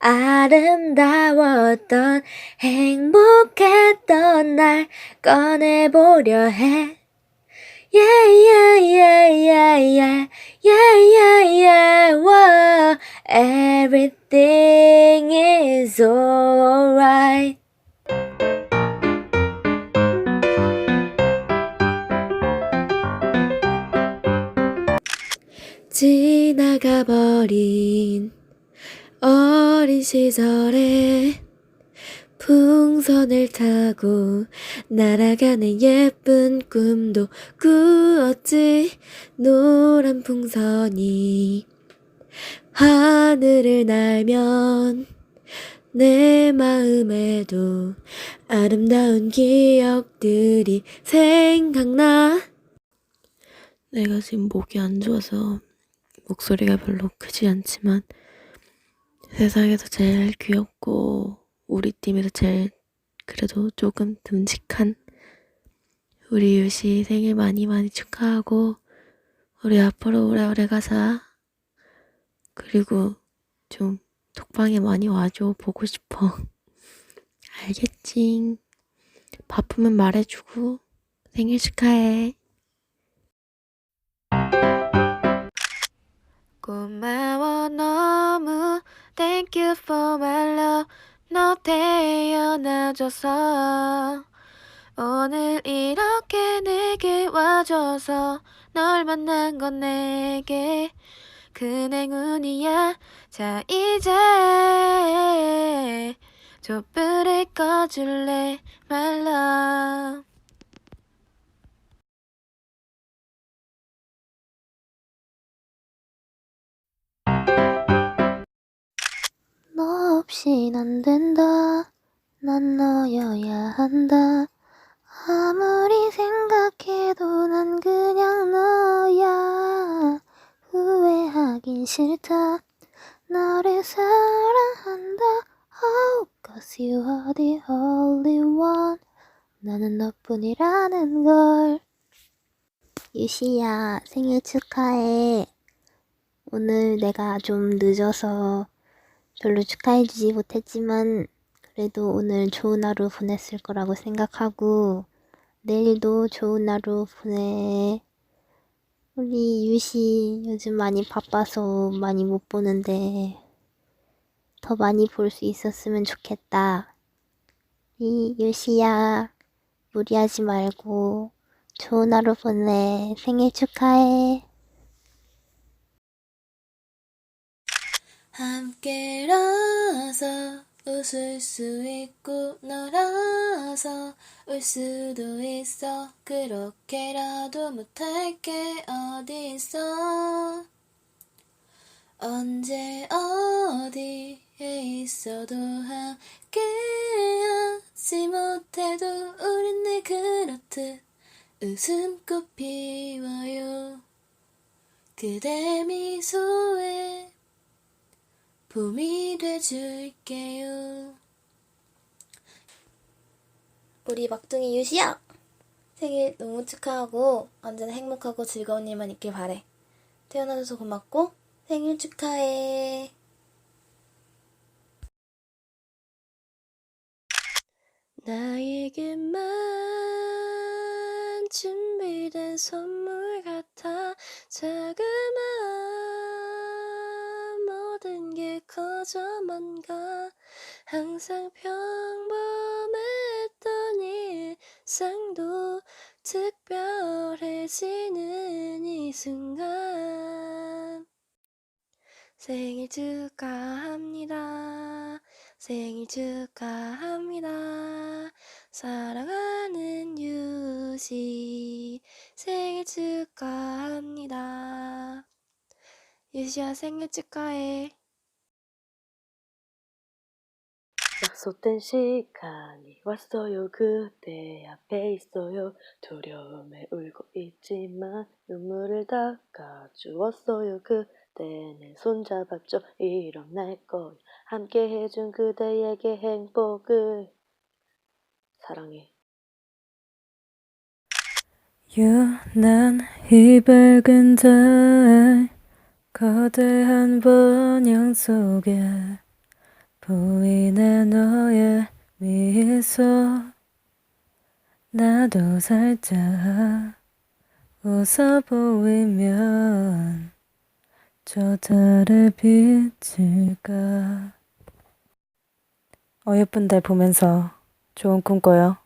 아름다웠던 행복했던 날 꺼내보려 해 yeah whoa. Everything is alright 지나가 버 린 어린 시절에 풍선을 타고 날아가는 예쁜 꿈도 꾸었지. 노란 풍선이 하늘을 날면 내 마음에도 아름다운 기억들이 생각나. 내가 지금 목이 안 좋아서 목소리가 별로 크지 않지만 세상에서 제일 귀엽고 우리 팀에서 제일 그래도 조금 듬직한 우리 유시 생일 많이 많이 축하하고 우리 앞으로 오래오래 가자. 그리고 좀 톡방에 많이 와줘 보고 싶어. 알겠지? 바쁘면 말해주고 생일 축하해. 고마워 너무. Thank you for my love. 너 태어나줘서. 오늘 이렇게 내게 와줘서 널 만난 건 내게 큰 행운이야. 자 이제 촛불을 꺼줄래 말라 없인 안 된다. 난 너여야 한다. 아무리 생각해도 난 그냥 너야. 후회하긴 싫다. 너를 사랑한다. Oh, cause you are the only one. 나는 너뿐이라는 걸. 유시야, 생일 축하해. 오늘 내가 좀 늦어서 별로 축하해주지 못했지만 그래도 오늘 좋은 하루 보냈을 거라고 생각하고 내일도 좋은 하루 보내. 우리 유시 요즘 많이 바빠서 많이 못 보는데 더 많이 볼 수 있었으면 좋겠다. 이 유시야 무리하지 말고 좋은 하루 보내. 생일 축하해. 함께라서 웃을 수 있고 너라서 울 수도 있어. 그렇게라도 못할 게. 어딨어 언제 어디에 있어도 함께하지 못해도 우린 늘 그렇듯 웃음꽃 피워요. 그대 미소에 봄이 돼줄게요. 우리 막둥이 유시야! 생일 너무 축하하고 언제나 행복하고 즐거운 일만 있길 바래. 태어나줘서 고맙고 생일 축하해. 나에게만 준비된 선물 같아 자그마한 커져만 가 항상 평범했던 일상도 특별해지는 이 순간 생일 축하합니다. 생일 축하합니다. 사랑하는 유시 생일 축하합니다. 유시야 생일 축하해. 약속된 시간이 왔어요. 그대 앞에 있어요. 두려움에 울고 있지만 눈물을 닦아주었어요. 그대 내 손잡았죠. 일어날 거야. 함께 해준 그대에게 행복을. 사랑해. 유난히 밝은 달 거대한 번영 속에 보이는 너의 미소 나도 살짝 웃어 보이면 저 달을 비칠까 어여쁜 달 보면서 좋은 꿈 꿔요.